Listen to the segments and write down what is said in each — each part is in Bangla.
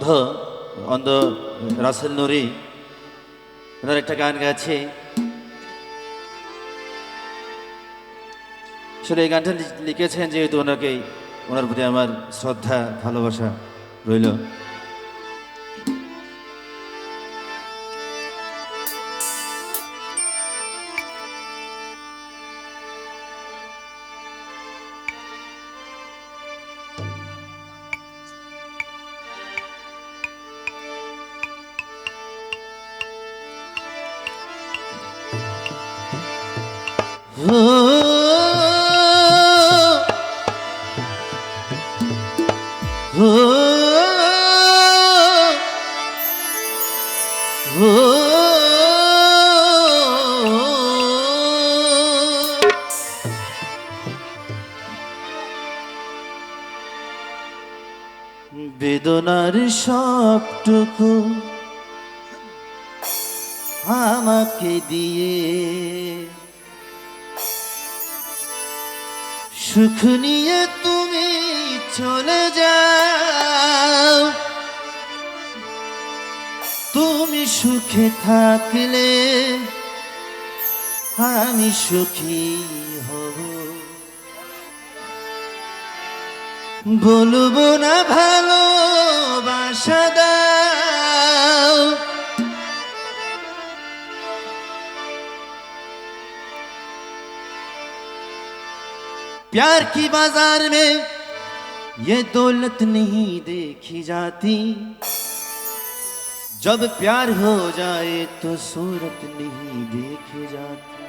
অন্ধ অন্ধ রাসেল নুরি। ওনার একটা গান গাছে আসলে এই গানটা লিখেছেন যেহেতু ওনাকেই, ওনার প্রতি আমার শ্রদ্ধা, ভালোবাসা রইল। বেদনার সবটুকু আমাকে দিয়ে। সুখ নিয়ে তুমি চলে যাও। তুমি সুখে থাকলে আমি সুখী হব। বলবো না ভালো বাসা দাও प्यार की बाजार में ये दौलत नहीं देखी जाती जब प्यार हो जाए तो सूरत नहीं देखी जाती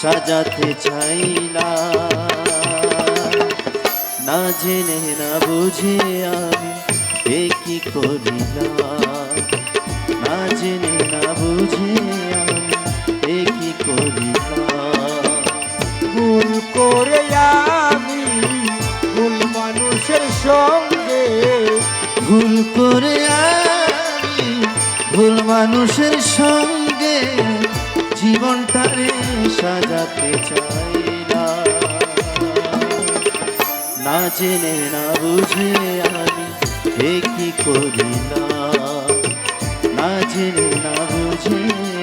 সাজাতে চাইলাম। না জেনে না বুঝে আমি এ কি করিলাম। না জেনে না বুঝে আমি এ কি করিলাম। ভুল করে আমি ভুল মানুষের সঙ্গে ভুল করে আমি ভুল মানুষের সঙ্গে জীবনটারে সাজাতে চাই না না জেনে, না বুঝে আমি এ কি না না জেনে, না বুঝে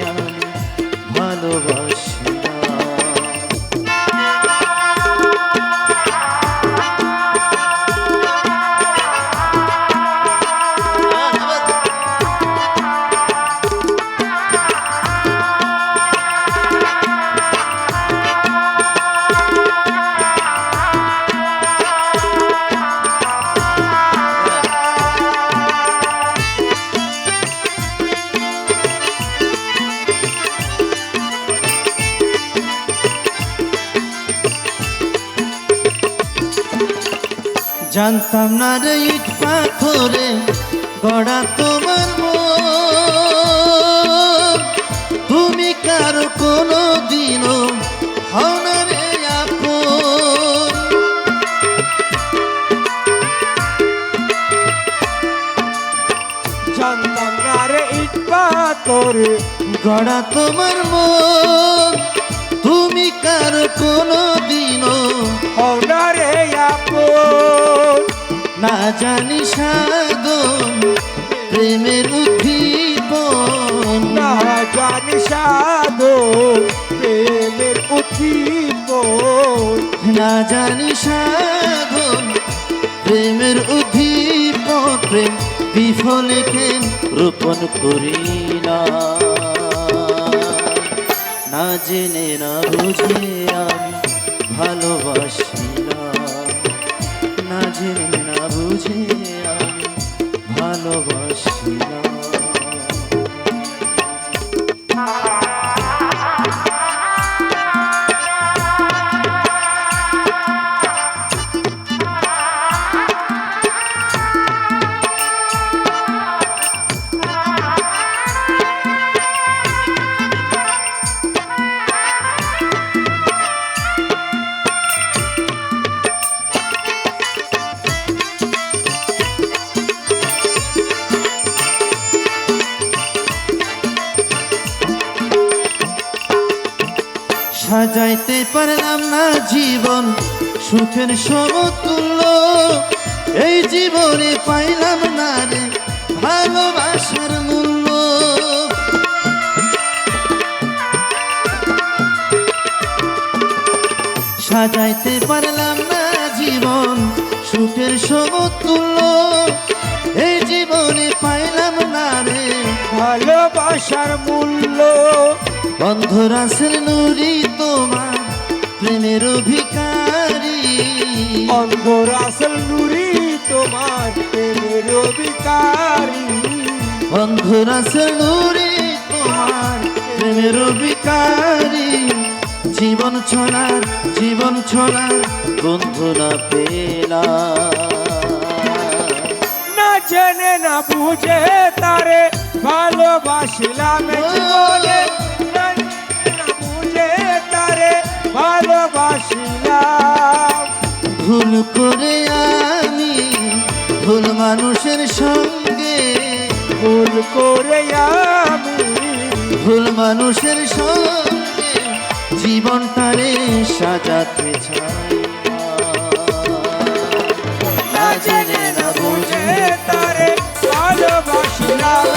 জানতাম না রে ইট পাথরে, গড়া তোমার। তুমি কারও কোনো দিনও জানতাম না রে ইট পাথরে, গড়া তোমার মন তুমি কারও কোনো দিনও হনারে আপন। না জানি সাধন প্রেমের উদ্দীপন। না জানি সাধো প্রেমের উদ্দীপন। না জানি সাধন প্রেমের উদ্দীপন। প্রেম বিফলে কেন রোপণ করিলা না? জেনে না বুঝে আমি ভালোবাসিলাম না। জেনে না বুঝে আমি ভালোবাসিলাম সাজাইতে পারলাম না জীবন, সুখের সমতুল্য। এই জীবনে পাইলাম না রে ভালোবাসার মূল্য। সাজাইতে পারলাম না জীবন, সুখের সমতুল্য। এই জীবনে পাইলাম না রে ভালোবাসার মূল্য। বন্ধুরাসের নুরি তোমার প্রেমের ভিকারি অন্ধর আসল নুরি তোমার প্রেমের অধিকারী বন্ধুরাসের নুরি তোমার প্রেমের ভিকারি জীবন ছড়ার জীবন ছড়ার বন্ধুরা পেলা জেনে না বুঝে তারে ভালোবাসিলাম জীবনে বুঝে তারে ভালোবাসিলাম ভুল করে আমি ভুল মানুষের সঙ্গে। ভুল করে আমি ভুল মানুষের সঙ্গে জীবনটারে সাজাতে চাই। না বুঝে তারে ভালোবাসিলাম জীবনে